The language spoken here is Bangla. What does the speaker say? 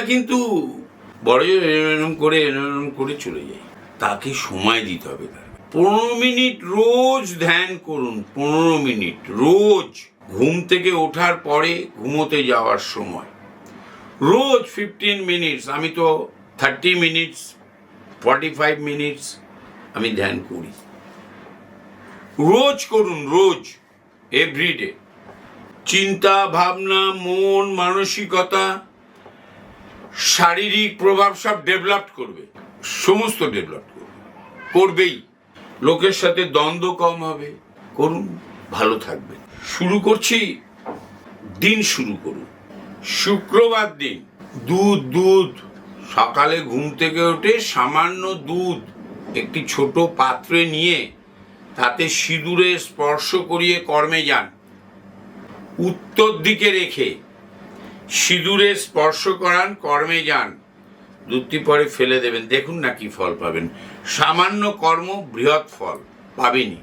কিন্তু বড় এরম করে এরম করে চলে যাই। তাকে সময় দিতে হবে তার। পনেরো মিনিট রোজ ধ্যান করুন, পনেরো মিনিট রোজ। ঘুম থেকে ওঠার পরে ঘুমোতে যাওয়ার সময়। রোজ ফিফটিন মিনিটস আমি তো thirty minutes forty five minutes আমি ধ্যান করি। রোজ করুন, রোজ এভরিডে চিন্তা, ভাবনা, মন, মানসিকতা শারীরিক প্রভাব সব ডেভেলপ করবে। সমস্ত ডেভেলপ করবে। করবেই। লোকের সাথে দ্বন্দ্ব কম হবে। করুন, ভালো থাকবে শুরু করছি। দিন শুরু করুন। শুক্রবার দিন। দুধ দুধ। সকালে ঘুম থেকে ওঠে সামান্য দুধ একটি ছোট পাত্রে নিয়ে তাতে সিঁদুরে স্পর্শ করিয়ে কর্মে যান। উত্তর দিকে রেখে সিঁদুরে স্পর্শ করান, কর্মে যান। দুধটি পরে ফেলে দেবেন। দেখুন না কি ফল পাবেন। সামান্য কর্ম, বৃহৎ ফল। পাবেনি